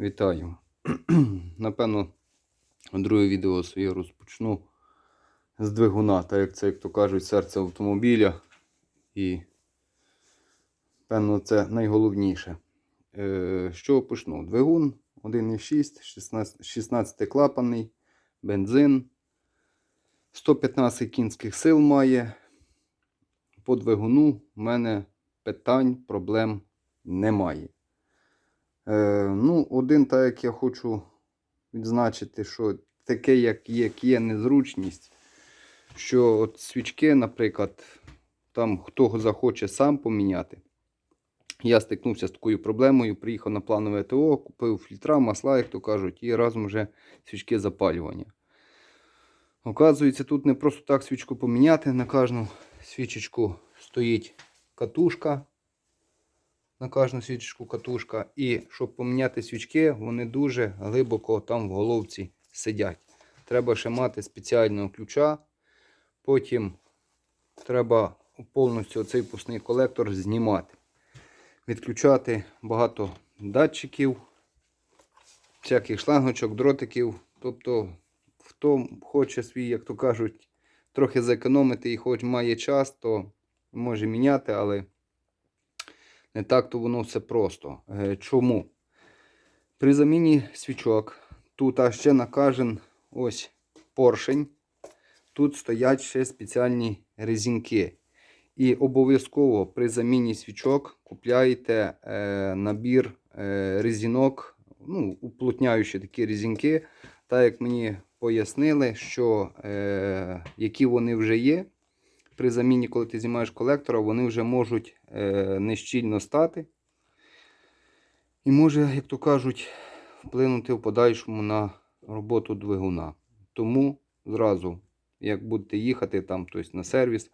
Вітаю. Напевно, друге відео своє розпочну з двигуна, так як це, як то кажуть, серце автомобіля. І, певно, це найголовніше. Е, з почну? Двигун 1,6, 16, 16 клапанний, бензин. 115 кінських сил має. По двигуну в мене питань, проблем немає. Е, ну, один, так як я хочу відзначити, що таке, як є, є незручність, що от свічки, наприклад, там хто захоче сам поміняти. Я стикнувся з такою проблемою, приїхав на планове ТО, купив фільтра, масла, як то кажуть, і разом вже свічки запалювання. Оказується, тут не просто так свічку поміняти. На кожну свічечку стоїть катушка на кожну свічку катушка. І щоб поміняти свічки, вони дуже глибоко там в головці сидять. Треба ще мати спеціального ключа. Потім треба повністю цей пусний колектор знімати. Відключати багато датчиків, всяких шлангочок, дротиків. Тобто, хто хоче свій, як то кажуть, трохи зекономити і хоч має час, то може міняти, але не так то воно все просто. Е, Чому? При заміні свічок тут а ще накажен ось поршень. Тут стоять ще спеціальні резинки. І обов'язково при заміні свічок купляєте е, набір е, резинок, ну, уплотняючі такі резинки. Так як мені пояснили, що е, які вони вже є при заміні, коли ти знімаєш колектора, вони вже можуть е, нещільно стати. І може, як то кажуть, вплинути в подальшому на роботу двигуна. Тому зразу, як будете їхати там, тобто на сервіс,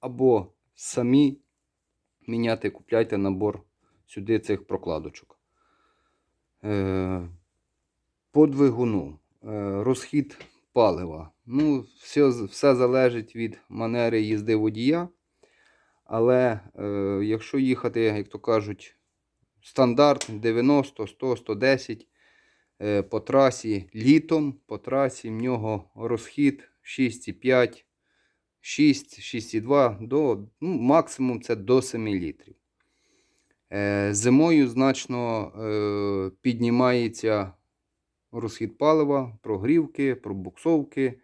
або самі міняти, купляйте набор сюди цих прокладочок. Е, по двигуну. Е, розхід палива. Ну, все, все залежить від манери їзди водія. Але е, якщо їхати, як то кажуть, стандарт 90, 100, 110 е, по трасі літом, по трасі в нього розхід 6,5, 6, 6,2 до ну, максимум це до 7 літрів. Е, зимою значно е, піднімається розхід палива, прогрівки, пробуксовки.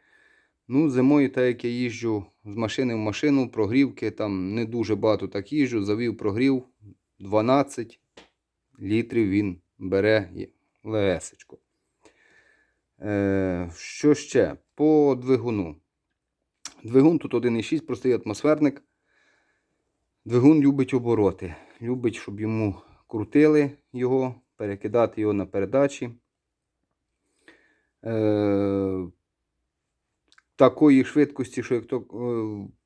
Ну, Зимою, так як я їжджу з машини в машину, прогрівки, там не дуже багато так їжджу, завів прогрів 12 літрів він бере легесечко. Е, що ще? По двигуну. Двигун тут 1,6, простий атмосферник. Двигун любить обороти. Любить, щоб йому крутили його, перекидати його на передачі. Е, такої швидкості, що як е,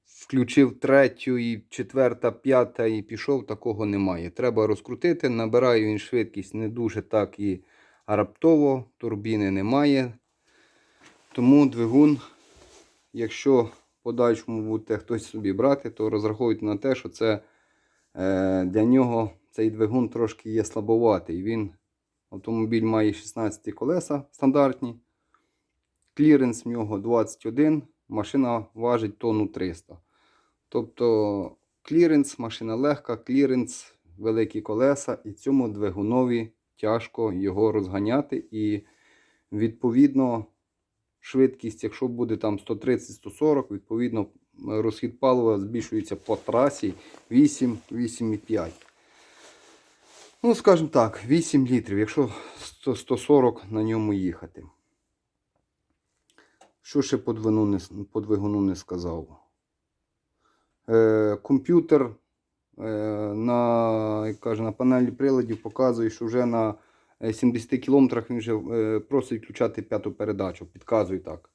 включив третю, і четверта, п'ята і пішов, такого немає. Треба розкрутити. Набирає він швидкість не дуже так і раптово, турбіни немає. Тому двигун, якщо подальшому будете хтось собі брати, то розраховуйте на те, що це е, для нього цей двигун трошки є слабоватий. Він Автомобіль має 16 колеса стандартні. Кліренс в нього 21, машина важить тонну 300. Тобто кліренс, машина легка, кліренс, великі колеса, і цьому двигунові тяжко його розганяти. І відповідно швидкість, якщо буде там 130-140, відповідно розхід палива збільшується по трасі 8-8,5. Ну, скажімо так, 8 літрів, якщо 140 на ньому їхати. Що ще по двигуну не, по не сказав? Е, комп'ютер е, на, як каже, на панелі приладів показує, що вже на 70 кілометрах він вже е, просить включати п'яту передачу. Підказує так.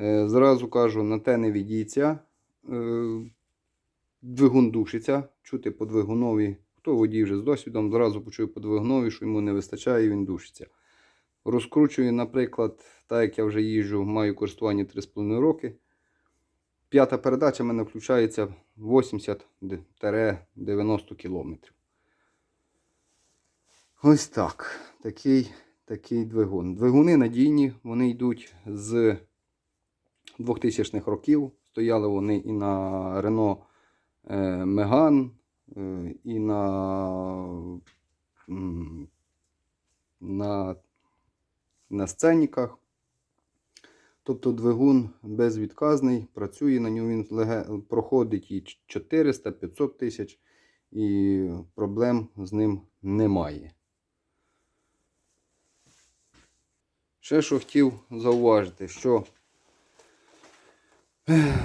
Е, зразу кажу, на те не відійться. Е, двигун душиться, чути по двигунові. Хто водій вже з досвідом, зразу почує по що йому не вистачає, і він душиться. Розкручую, наприклад, так як я вже їжджу, маю користування 3,5 роки. П'ята передача в мене включається 80-90 км. Ось так. Такий такий двигун. Двигуни надійні, вони йдуть з 2000-х років. Стояли вони і на Renault е, Megane, е, і на, м, на, на сценіках. Тобто двигун безвідказний, працює на ньому, він проходить і 400-500 тисяч, і проблем з ним немає. Ще що хотів зауважити, що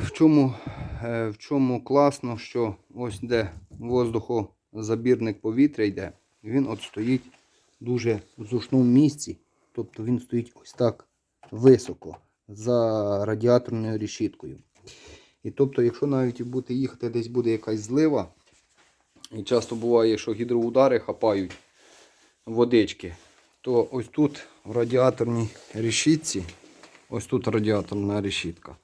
в чому, е, в чому класно, що ось де воздухозабірник повітря йде, він от стоїть дуже в зручному місці. Тобто він стоїть ось так високо за радіаторною решіткою. І тобто, якщо навіть буде їхати, десь буде якась злива, і часто буває, що гідроудари хапають водички, то ось тут в радіаторній решітці, ось тут радіаторна решітка.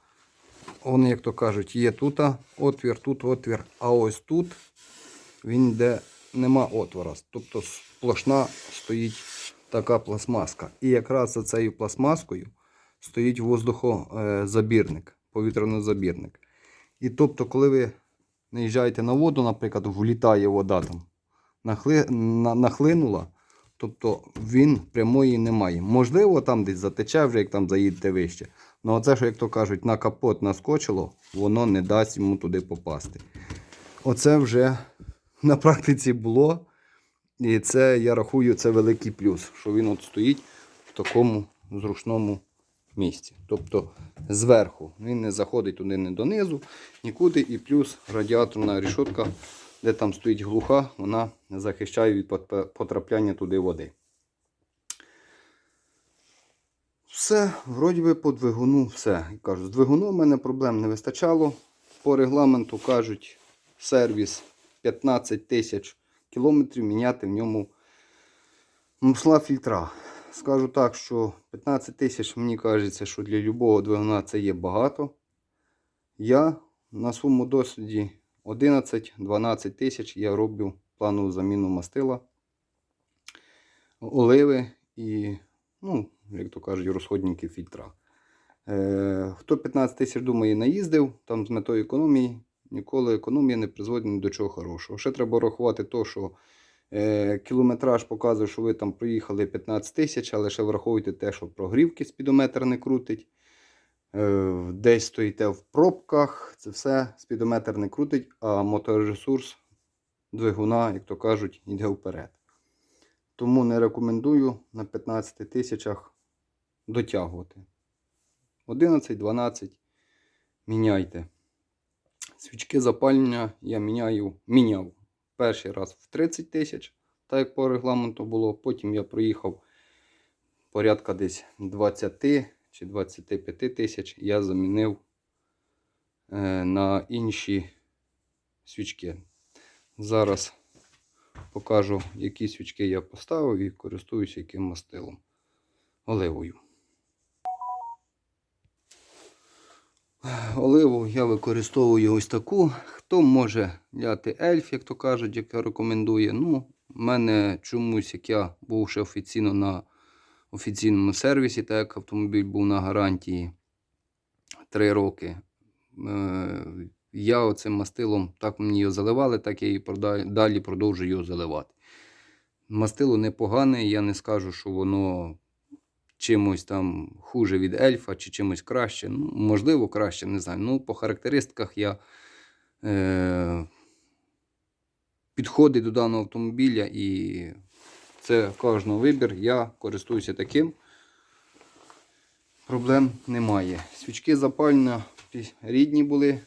Вони, як то кажуть, є тут отвір, тут отвір, а ось тут він де нема отвора. Тобто сплошна стоїть така пластмаска. І якраз за цією пластмаскою стоїть воздухозабірник, повітрянозабірник. І тобто, коли ви наїжджаєте на воду, наприклад, влітає вода там, нахли, на, нахлинула, тобто він прямої немає. Можливо, там десь затече вже, як там заїдете вище. Ну, оце, що, як то кажуть, на капот наскочило, воно не дасть йому туди попасти. Оце вже на практиці було. І це, я рахую, це великий плюс, що він от стоїть в такому зручному місці. Тобто зверху він не заходить туди не донизу, нікуди. І плюс радіаторна рішотка, де там стоїть глуха, вона захищає від потрапляння туди води. Все, вроді би по двигуну все. Кажу, з двигуном в мене проблем не вистачало. По регламенту кажуть, сервіс 15 тисяч кілометрів міняти в ньому масла фільтра. Скажу так, що 15 тисяч, мені кажеться, що для любого двигуна це є багато. Я на своєму досвіді 11-12 тисяч я роблю планову заміну мастила, оливи і, ну, як то кажуть, розходники фільтра. Е, хто 15 тисяч думає, наїздив там з метою економії, ніколи економія не призводить ні до чого хорошого. Ще треба рахувати то, що е, кілометраж показує, що ви там проїхали 15 тисяч, але ще враховуйте те, що прогрівки спідометр не крутить. Е, десь стоїте в пробках, це все спідометр не крутить, а моторесурс двигуна, як то кажуть, йде вперед. Тому не рекомендую на 15 тисячах дотягувати. 11-12 міняйте. Свічки запалення я міняю, міняв перший раз в 30 тисяч, так як по регламенту було. Потім я проїхав порядка десь 20 чи 25 тисяч. Я замінив е, на інші свічки. Зараз покажу, які свічки я поставив і користуюся яким мастилом. Оливою. Оливу я використовую ось таку. Хто може взяти ельф, як то кажуть, як я рекомендую. Ну, в мене чомусь, як я був ще офіційно на офіційному сервісі, так як автомобіль був на гарантії 3 роки. Е, я оцим мастилом так мені його заливали, так я і прода- далі продовжую його заливати. Мастило непогане, я не скажу, що воно чимось там хуже від ельфа чи чимось краще. Ну, можливо, краще, не знаю. Ну, по характеристиках я е, підходить до даного автомобіля і це кожного вибір. Я користуюся таким. Проблем немає. Свічки запалення пі- рідні були,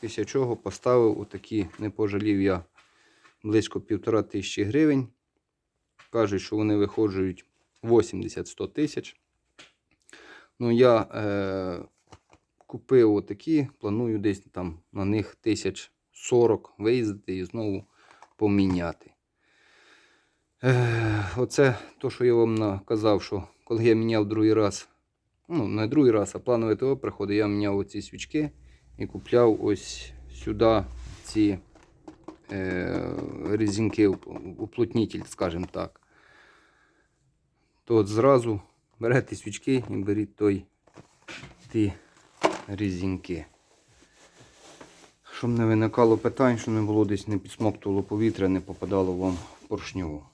після чого поставив отакі, не пожалів я близько півтора тисячі гривень. Кажуть, що вони виходжують 80-100 тисяч. Ну, я е, купив отакі, планую десь там на них тисяч 40 виїздити і знову поміняти. Е, оце то, що я вам наказав, що коли я міняв другий раз, ну, не другий раз, а планове ТО приходить, я міняв оці свічки і купляв ось сюди ці е, резинки, уплотнитель, скажімо так. То от зразу берете свічки і беріть той ті різінки. Щоб не виникало питань, щоб не було десь не підсмоктувало повітря, не попадало вам в поршньову.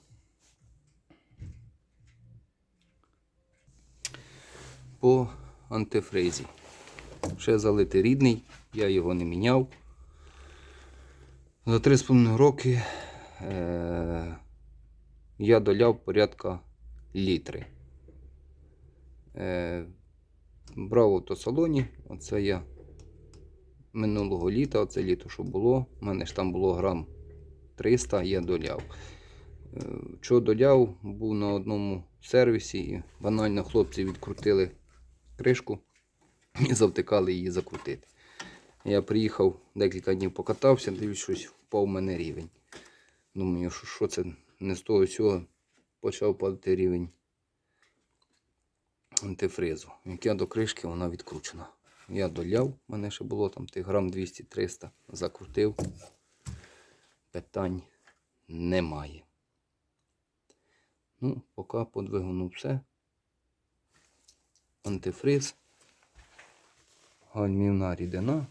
По антифризі. Ще залитий рідний, я його не міняв. За 3,5 роки е- я доляв порядка літри. Е- брав в автосалоні, оце я минулого літа, оце літо, що було, у мене ж там було грам 300, я доляв. Е, Що доляв, був на одному сервісі, і банально хлопці відкрутили кришку і завтикали її закрутити. Я приїхав, декілька днів покатався, дивлюсь, щось впав у мене рівень. Думаю, що, що це не з того всього почав падати рівень антифризу. Як я до кришки, вона відкручена. Я доляв, в мене ще було там тих грам 200-300, закрутив. Питань немає. Ну, поки по двигуну все. Антифриз, гальмівна рідина,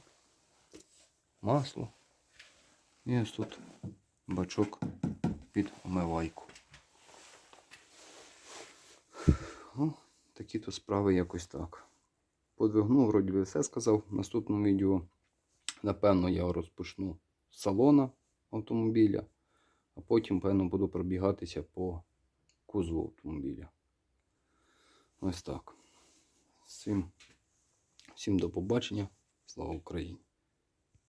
масло. І ось тут бачок під омивайку. Ну, такі то справи якось так. По двигуну, вроді би, все сказав. В наступному відео, напевно, я розпочну з салона автомобіля, а потім, певно, буду пробігатися по кузову автомобіля. Ось так. Всім, всім до побачення. Слава Україні!